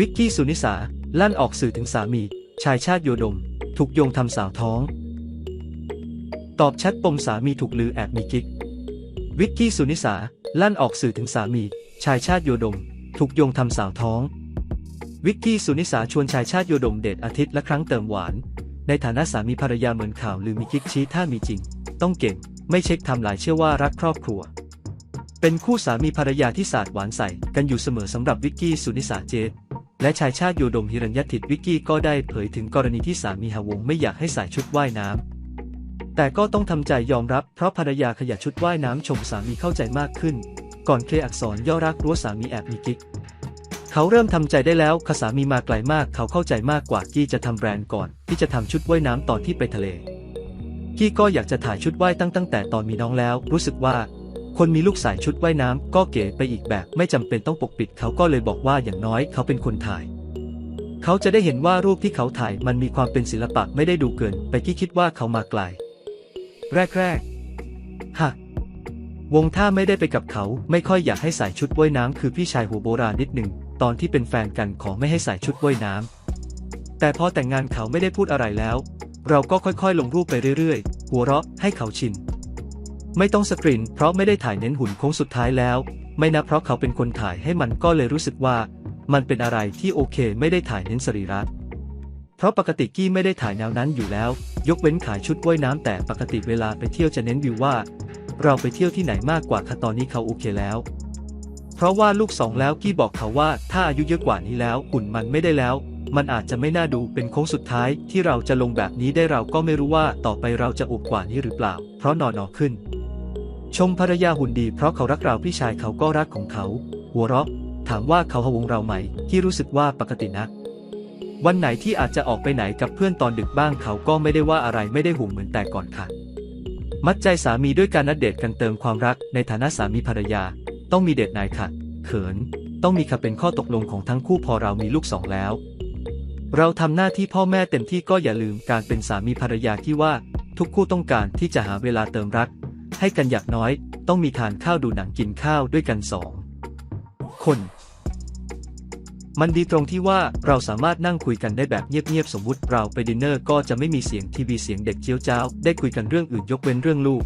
วิกกี้สุนิสา ลั่นออกสื่อถึงสามี ชายชาติโยดม ถูกโยงทำสาวท้อง ตอบแชทปมสามีถูกลือแอบมีกิ๊ก วิกกี้สุนิสา ลั่นออกสื่อถึงสามี ชายชาติโยดม ถูกโยงทำสาวท้อง วิกกี้สุนิสาชวนชายชาติโยดมเดทอาทิตย์ละครั้งเติมหวาน ในฐานะสามีภรรยาเหมือนข่าวลือมีกิ๊กชี้ถ้ามีจริง ต้องเก่ง ไม่เช็คทำลายเชื่อว่ารักครอบครัวเป็นคู่สามีภรรยาที่สาดหวานใส่กันอยู่เสมอสำหรับวิกกี้สุนิสาเจต และชายชาติโยดมฮิรัญยติตวิกกี้ก็ได้เผยถึงกรณีที่สามีหาวงไม่อยากให้ใส่ชุดว่ายน้ำ แต่ก็ต้องทำใจยอมรับเพราะภรรยาขยันชุดว่ายน้ำชมสามีเข้าใจมากขึ้น ก่อนเคลียร์อักษรย่อรักรั้วสามีแอบมีกิ๊ก เขาเริ่มทำใจได้แล้วขสามีมาไกลมากเขาเข้าใจมากกว่ากี้จะทำแบรนด์ก่อน ที่จะทำชุดว่ายน้ำตอนที่ไปทะเล กี้ก็อยากจะถ่ายชุดว่ายตั้งตั้งแต่ตอนมีน้องแล้ว รู้สึกว่า คนมีลูกสายชุดว่ายน้ำก็เก๋ไปอีกแบบไม่จำเป็นต้องปกปิดเขาก็เลยบอกว่าอย่างน้อยเขาเป็นคนถ่าย เขาจะได้เห็นว่ารูปที่เขาถ่ายมันมีความเป็นศิลปะไม่ได้ดูเกิน ไปกี้คิดว่าเขามาไกล แรกๆฮะวงท่าไม่ได้ไปกับเขาไม่ค่อยอยากให้ใส่ชุดว่ายน้ำคือพี่ชายหัวโบราณนิดหนึ่งตอนที่เป็นแฟนกันขอไม่ให้ใส่ชุดว่ายน้ำแต่พอแต่งงานเขาไม่ได้พูดอะไรแล้ว เราก็ค่อยๆ ลงรูปไปเรื่อยๆ หัวเราะให้เขาชิน ไม่ต้องสกรีนเพราะไม่ได้ถ่ายเน้นหุ่นโค้งสุดท้ายแล้ว ไม่นะเพราะเขาเป็นคนถ่ายให้มันก็เลยรู้สึกว่า มันเป็นอะไรที่โอเค ไม่ได้ถ่ายเน้นสรีระเพราะปกติกี้ไม่ได้ถ่ายแนวนั้นอยู่แล้ว ยกเว้นขายชุดว่ายน้ำแต่ปกติเวลาไปเที่ยวจะเน้นวิวว่า เราไปเที่ยวที่ไหนมากกว่าค่ะตอนนี้เขาโอเคแล้ว เพราะว่าลูกสองแล้วกี้บอกเขาว่าถ้าอายุเยอะกว่านี้แล้วหุ่นมันไม่ได้แล้ว มันอาจจะไม่น่าดูเป็นโค้งสุดท้ายที่เราจะลงแบบนี้ได้เราก็ไม่รู้ว่าต่อไปเราจะอวบกว่านี้หรือเปล่า เพราะนอนอขึ้น ชมภรรยาหุ่นดีเพราะเขารักเราพี่ชายเขาก็รักของเขา หัวเราะ ถามว่าเขาหวงเราไหม ที่รู้สึกว่าปกตินะวันไหนที่อาจจะออกไปไหนกับเพื่อนตอนดึกบ้างเขาก็ไม่ได้ว่าอะไรไม่ได้ห่วงเหมือนแต่ก่อนค่ะ มัดใจสามีด้วยการนัดเดทกันเติมความรักในฐานะสามีภรรยา ต้องมีเดทนายค่ะ เขิน ต้องมีค่ะเป็นข้อตกลงของทั้งคู่พอเรามีลูกสองแล้ว เราทำหน้าที่พ่อแม่เต็มที่ก็อย่าลืมการเป็นสามีภรรยาที่ว่าทุกคู่ต้องการที่จะหาเวลาเติมรัก ให้กันอย่างน้อย ต้องมีทานข้าวดูหนังกินข้าวด้วยกันสองคน มันดีตรงที่ว่าเราสามารถนั่งคุยกันได้แบบเงียบๆสมมุติเราไปดินเนอร์ก็จะไม่มีเสียงทีวีเสียงเด็กเจียวจ้าวได้คุยกันเรื่องอื่นยกเว้นเรื่องลูก